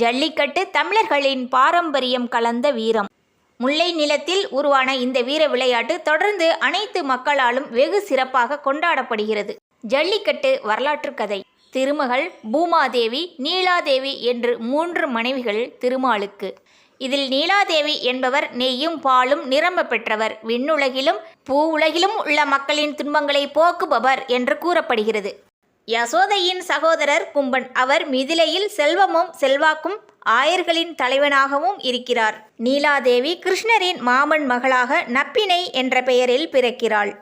ஜல்லிக்கட்டு தமிழர்களின் பாரம்பரியம் கலந்த வீரம். முல்லை நிலத்தில் உருவான இந்த வீர விளையாட்டு தொடர்ந்து அனைத்து மக்களாலும் வெகு சிறப்பாக கொண்டாடப்படுகிறது. ஜல்லிக்கட்டு வரலாற்று கதை. திருமகள் பூமாதேவி நீலாதேவி என்று மூன்று மனைவிகள் திருமாலுக்கு. இதில் நீலாதேவி என்பவர் நெய்யும் பாலும் நிரம்ப பெற்றவர். விண்ணுலகிலும் பூ உலகிலும் உள்ள மக்களின் துன்பங்களை போக்குபவர் என்று கூறப்படுகிறது. யசோதையின் சகோதரர் கும்பன். அவர் மிதிலையில் செல்வமும் செல்வாக்கும் ஆயர்களின் தலைவனாகவும் இருக்கிறார். நீலாதேவி கிருஷ்ணரின் மாமன் மகளாக நப்பினை என்ற பெயரில் பிறக்கிறாள்.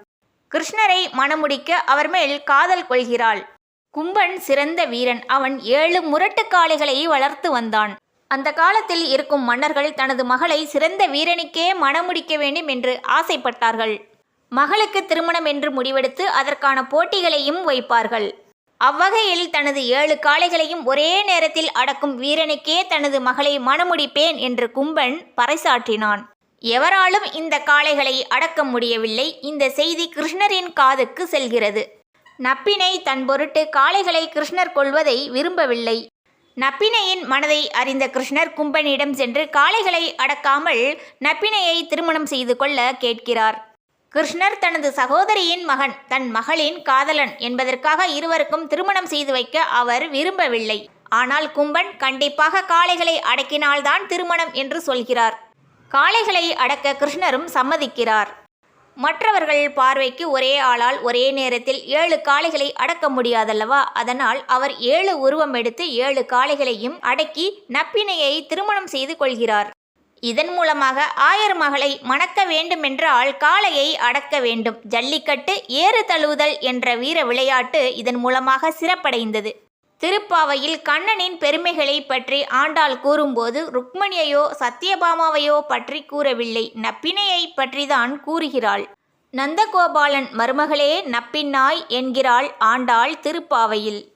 கிருஷ்ணரை மணமுடிக்க அவர் மேல் காதல் கொள்கிறாள். கும்பன் சிறந்த வீரன். அவன் ஏழு முரட்டுக்காளைகளை வளர்த்து வந்தான். அந்த காலத்தில் இருக்கும் மன்னர்கள் தனது மகளை சிறந்த வீரனுக்கே மணமுடிக்க வேண்டும் என்று ஆசைப்பட்டார்கள். மகளுக்கு திருமணம் என்று முடிவெடுத்து அதற்கான போட்டிகளையும் வைப்பார்கள். அவ்வகையில் தனது ஏழு காளைகளையும் ஒரே நேரத்தில் அடக்கும் வீரனுக்கே தனது மகளை மணமுடிப்பேன் என்று கும்பன் பறைசாற்றினான். எவராலும் இந்த காளைகளை அடக்க முடியவில்லை. இந்த செய்தி கிருஷ்ணரின் காதுக்கு செல்கிறது. நப்பினை தன் பொருட்டு காளைகளை கிருஷ்ணர் கொள்வதை விரும்பவில்லை. நப்பினையின் மனதை அறிந்த கிருஷ்ணர் கும்பனிடம் சென்று காளைகளை அடக்காமல் நப்பினையை திருமணம் செய்து கொள்ள கேட்கிறார். கிருஷ்ணர் தனது சகோதரியின் மகன் தன் மகளின் காதலன் என்பதற்காக இருவருக்கும் திருமணம் செய்து வைக்க அவர் விரும்பவில்லை. ஆனால் கும்பன் கண்டிப்பாக காளைகளை அடக்கினால்தான் திருமணம் என்று சொல்கிறார். காளைகளை அடக்க கிருஷ்ணரும் சம்மதிக்கிறார். மற்றவர்கள் பார்வைக்கு ஒரே ஆளால் ஒரே நேரத்தில் ஏழு காளைகளை அடக்க முடியாதல்லவா? அதனால் அவர் ஏழு உருவம் எடுத்து ஏழு காளைகளையும் அடக்கி நப்பினையை திருமணம் செய்து கொள்கிறார். இதன் மூலமாக ஆயர் மகளை மணக்க வேண்டுமென்றால் காளையை அடக்க வேண்டும். ஜல்லிக்கட்டு ஏறு தழுவுதல் என்ற வீர விளையாட்டு இதன் மூலமாக சிறப்படைந்தது. திருப்பாவையில் கண்ணனின் பெருமைகளை பற்றி ஆண்டாள் கூறும்போது ருக்மணியையோ சத்யபாமாவையோ பற்றி கூறவில்லை. நப்பினையை பற்றிதான் கூறுகிறாள். நந்தகோபாலன் மருமகளே நப்பின்னாய் என்கிறாள் ஆண்டாள் திருப்பாவையில்.